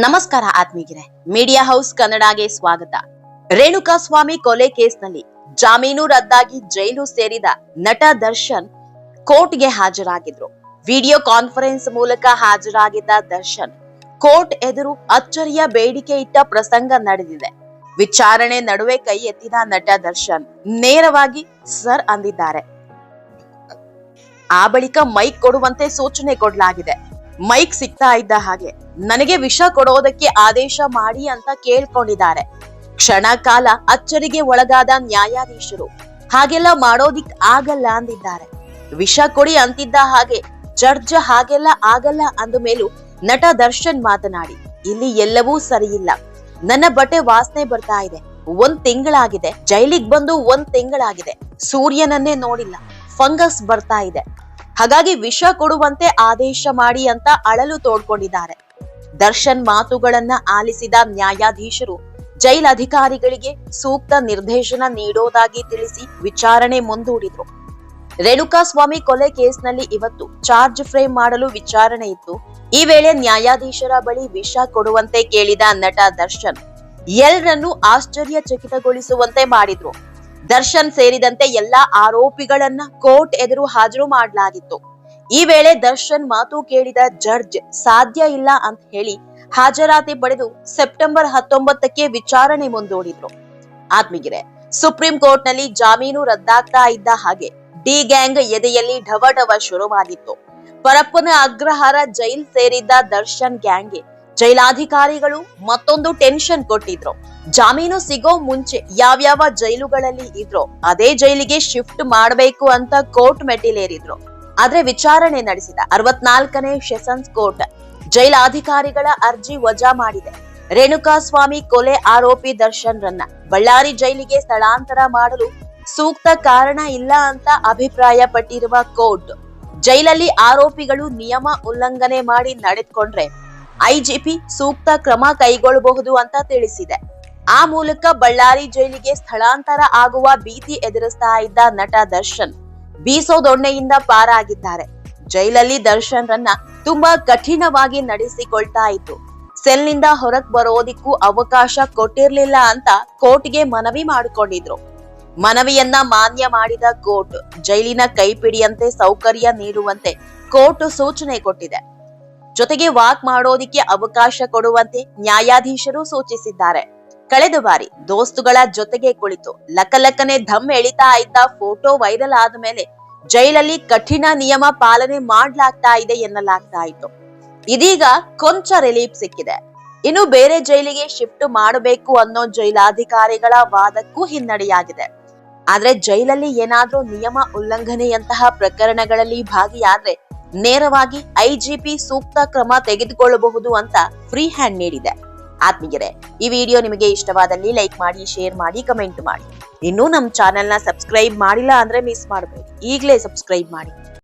ನಮಸ್ಕಾರ ಆತ್ಮೀಗಿರೆ media house ಕನ್ನಡಗೆ ಸ್ವಾಗತ. ರೇಣುಕಾ ಸ್ವಾಮಿ ಕೊಲೆ ಕೇಸ್ನಲ್ಲಿ ಜಾಮೀನು ರದ್ದಾಗಿ ಜೈಲು ಸೇರಿದ ನಟ ದರ್ಶನ್ ಕೋರ್ಟ್ಗೆ ಹಾಜರಾಗಿದ್ರು. ವಿಡಿಯೋ ಕಾನ್ಫರೆನ್ಸ್ ಮೂಲಕ ಹಾಜರಾಗಿದ್ದ ದರ್ಶನ್ ಕೋರ್ಟ್ ಎದುರು ಅಚ್ಚರಿಯ ಬೇಡಿಕೆ ಇಟ್ಟ ಪ್ರಸಂಗ ನಡೆದಿದೆ. ವಿಚಾರಣೆ ನಡುವೆ ಕೈ ಎತ್ತಿದ ನಟ ದರ್ಶನ್ ನೇರವಾಗಿ ಸರ್ ಅಂದಿದ್ದಾರೆ. ಆ ಬಳಿಕ ಮೈಕ್ ಕೊಡುವಂತೆ ಸೂಚನೆ ಕೊಡಲಾಗಿದೆ. ಮೈಕ್ ಸಿಗ್ತಾ ಇದ್ದ ಹಾಗೆ. ನನಗೆ ವಿಷ ಕೊಡೋದಕ್ಕೆ ಆದೇಶ ಮಾಡಿ ಅಂತ ಕೇಳ್ಕೊಂಡಿದ್ದಾರೆ. ಕ್ಷಣ ಕಾಲ ಅಚ್ಚರಿಗೆ ಒಳಗಾದ ನ್ಯಾಯಾಧೀಶರು. ಹಾಗೆಲ್ಲ ಮಾಡೋದಿಕ್ ಆಗಲ್ಲ ಅಂದಿದ್ದಾರೆ. ವಿಷ ಕೊಡಿ ಅಂತಿದ್ದ ಹಾಗೆ, ಜಡ್ಜ್ ಹಾಗೆಲ್ಲ ಆಗಲ್ಲ ಅಂದ ಮೇಲೂ ನಟ ದರ್ಶನ್ ಮಾತನಾಡಿ, ಇಲ್ಲಿ ಎಲ್ಲವೂ ಸರಿಯಿಲ್ಲ. ನನ್ನ ಬಟ್ಟೆ ವಾಸನೆ ಬರ್ತಾ ಇದೆ. ಒಂದ್ ತಿಂಗಳಾಗಿದೆ. ಜೈಲಿಗೆ ಬಂದು ಒಂದ್ ತಿಂಗಳಾಗಿದೆ. ಸೂರ್ಯನನ್ನೇ ನೋಡಿಲ್ಲ. ಫಂಗಸ್ ಬರ್ತಾ ಇದೆ. ಹಾಗಾಗಿ ವಿಷ ಕೊಡುವಂತೆ ಆದೇಶ ಮಾಡಿ ಅಂತ ಅಳಲು ತೋಡ್ಕೊಂಡಿದ್ದಾರೆ. ದರ್ಶನ್ ಮಾತುಗಳನ್ನ ಆಲಿಸಿದ ನ್ಯಾಯಾಧೀಶರು ಜೈಲ್ ಅಧಿಕಾರಿಗಳಿಗೆ ಸೂಕ್ತ ನಿರ್ದೇಶನ ನೀಡೋದಾಗಿ ತಿಳಿಸಿ ವಿಚಾರಣೆ ಮುಂದೂಡಿದ್ರು. ರೇಣುಕಾಸ್ವಾಮಿ ಕೊಲೆ ಕೇಸ್ನಲ್ಲಿ ಇವತ್ತು ಚಾರ್ಜ್ ಫ್ರೇಮ್ ಮಾಡಲು ವಿಚಾರಣೆ ಇತ್ತು. ಈ ವೇಳೆ ನ್ಯಾಯಾಧೀಶರ ಬಳಿ ವಿಷ ಕೊಡುವಂತೆ ಕೇಳಿದ ನಟ ದರ್ಶನ್, ಎಲ್ಲರನ್ನೂ ಆಶ್ಚರ್ಯಚಕಿತಗೊಳಿಸುವಂತೆ ಮಾಡಿದ್ರು. ದರ್ಶನ್ ಸೇರಿದಂತೆ ಎಲ್ಲಾ ಆರೋಪಿಗಳನ್ನ ಕೋರ್ಟ್ ಎದುರು ಹಾಜರು ಮಾಡಲಾಗಿತ್ತು. ಈ ವೇಳೆ ದರ್ಶನ್ ಮಾತು ಕೇಳಿದ ಜಡ್ಜ್, ಸಾಧ್ಯ ಇಲ್ಲ ಅಂತ ಹೇಳಿ ಹಾಜರಾತಿ ಪಡೆದು ಸೆಪ್ಟೆಂಬರ್ ಹತ್ತೊಂಬತ್ತಕ್ಕೆ ವಿಚಾರಣೆ ಮುಂದೂಡಿದ್ರು. ಆತ್ಮೀಗಿರೆ ಸುಪ್ರೀಂ ಕೋರ್ಟ್ನಲ್ಲಿ ಜಾಮೀನು ರದ್ದಾಗ್ತಾ ಇದ್ದ ಹಾಗೆ ಡಿ ಗ್ಯಾಂಗ್ ಎದೆಯಲ್ಲಿ ಢವ ಢವ ಶುರುವಾಗಿತ್ತು. ಪರಪ್ಪನ ಅಗ್ರಹಾರ ಜೈಲ್ ಸೇರಿದ್ದ ದರ್ಶನ್ ಗ್ಯಾಂಗ್ಗೆ ಜೈಲಾಧಿಕಾರಿಗಳು ಮತ್ತೊಂದು ಟೆನ್ಷನ್ ಕೊಟ್ಟಿದ್ರು. ಜಾಮೀನು ಸಿಗೋ ಮುಂಚೆ ಯಾವ್ಯಾವ ಜೈಲುಗಳಲ್ಲಿ ಇದ್ರೋ ಅದೇ ಜೈಲಿಗೆ ಶಿಫ್ಟ್ ಮಾಡಬೇಕು ಅಂತ ಕೋರ್ಟ್ ಮೆಟ್ಟಿಲೇರಿದ್ರು. ಆದ್ರೆ ವಿಚಾರಣೆ ನಡೆಸಿದ ಅರವತ್ನಾಲ್ಕನೇ ಸೆಷನ್ಸ್ ಕೋರ್ಟ್ ಜೈಲಾಧಿಕಾರಿಗಳ ಅರ್ಜಿ ವಜಾ ಮಾಡಿದೆ. ರೇಣುಕಾ ಸ್ವಾಮಿ ಕೊಲೆ ಆರೋಪಿ ದರ್ಶನ್ ರನ್ನ ಬಳ್ಳಾರಿ ಜೈಲಿಗೆ ಸ್ಥಳಾಂತರ ಮಾಡಲು ಸೂಕ್ತ ಕಾರಣ ಇಲ್ಲ ಅಂತ ಅಭಿಪ್ರಾಯ ಪಟ್ಟಿರುವ ಕೋರ್ಟ್ ಜೈಲಲ್ಲಿ ಆರೋಪಿಗಳು ನಿಯಮ ಉಲ್ಲಂಘನೆ ಮಾಡಿ ನಡೆದುಕೊಂಡ್ರೆ ಐಜಿಪಿ ಸೂಕ್ತ ಕ್ರಮ ಕೈಗೊಳ್ಳಬಹುದು ಅಂತ ತಿಳಿಸಿದೆ. ಆ ಮೂಲಕ ಬಳ್ಳಾರಿ ಜೈಲಿಗೆ ಸ್ಥಳಾಂತರ ಆಗುವ ಭೀತಿ ಎದುರಿಸ್ತಾ ಇದ್ದ ನಟ ದರ್ಶನ್ ಬೀಸೋ ದೊಣ್ಣೆಯಿಂದ ಪಾರಾಗಿದ್ದಾರೆ. ಜೈಲಲ್ಲಿ ದರ್ಶನ್ ರನ್ನ ತುಂಬಾ ಕಠಿಣವಾಗಿ ನಡೆಸಿಕೊಳ್ತಾ ಇತ್ತು. ಸೆಲ್ನಿಂದ ಹೊರಗ್ ಬರೋದಿಕ್ಕೂ ಅವಕಾಶ ಕೊಟ್ಟಿರ್ಲಿಲ್ಲ ಅಂತ ಕೋರ್ಟ್ಗೆ ಮನವಿ ಮಾಡಿಕೊಂಡಿದ್ರು. ಮನವಿಯನ್ನ ಮಾನ್ಯ ಮಾಡಿದ ಕೋರ್ಟ್ ಜೈಲಿನ ಕೈಪಿಡಿಯಂತೆ ಸೌಕರ್ಯ ನೀಡುವಂತೆ ಕೋರ್ಟ್ ಸೂಚನೆ ಕೊಟ್ಟಿದೆ. ಜೊತೆಗೆ ವಾಕ್ ಮಾಡೋದಿಕ್ಕೆ ಅವಕಾಶ ಕೊಡುವಂತೆ ನ್ಯಾಯಾಧೀಶರು ಸೂಚಿಸಿದ್ದಾರೆ. ಕಳೆದ ಬಾರಿ ದೋಸ್ತುಗಳ ಜೊತೆಗೆ ಕುಳಿತು ಲಕ್ಕಲಕ್ಕನೆ ಧಮ್ ಎಳಿತಾ ಇದ್ದ ಫೋಟೋ ವೈರಲ್ ಆದ ಮೇಲೆ ಜೈಲಲ್ಲಿ ಕಠಿಣ ನಿಯಮ ಪಾಲನೆ ಮಾಡ್ಲಾಗ್ತಾ ಇದೆ ಎನ್ನಲಾಗ್ತಾ ಇತ್ತು. ಇದೀಗ ಕೊಂಚ ರಿಲೀಫ್ ಸಿಕ್ಕಿದೆ. ಇನ್ನು ಬೇರೆ ಜೈಲಿಗೆ ಶಿಫ್ಟ್ ಮಾಡಬೇಕು ಅನ್ನೋ ಜೈಲಾಧಿಕಾರಿಗಳ ವಾದಕ್ಕೂ ಹಿನ್ನಡೆಯಾಗಿದೆ. ಆದ್ರೆ ಜೈಲಲ್ಲಿ ಏನಾದ್ರೂ ನಿಯಮ ಉಲ್ಲಂಘನೆಯಂತಹ ಪ್ರಕರಣಗಳಲ್ಲಿ ಭಾಗಿಯಾದ್ರೆ ನೇರವಾಗಿ ಐಜಿಪಿ ಸೂಕ್ತ ಕ್ರಮ ತೆಗೆದುಕೊಳ್ಳಬಹುದು ಅಂತ ಫ್ರೀ ಹ್ಯಾಂಡ್ ನೀಡಿದೆ. ಆತ್ಮೀಯರೇ, ಈ ವಿಡಿಯೋ ನಿಮಗೆ ಇಷ್ಟವಾದಲ್ಲಿ ಲೈಕ್ ಮಾಡಿ ಶೇರ್ ಮಾಡಿ ಕಮೆಂಟ್ ಮಾಡಿ. ಇನ್ನೂ ನಮ್ಮ ಚಾನೆಲ್ನ ಸಬ್ಸ್ಕ್ರೈಬ್ ಮಾಡಿಲ್ಲ ಅಂದ್ರೆ ಮಿಸ್ ಮಾಡಬೇಡಿ. ಈಗಲೇ ಸಬ್ಸ್ಕ್ರೈಬ್ ಮಾಡಿ.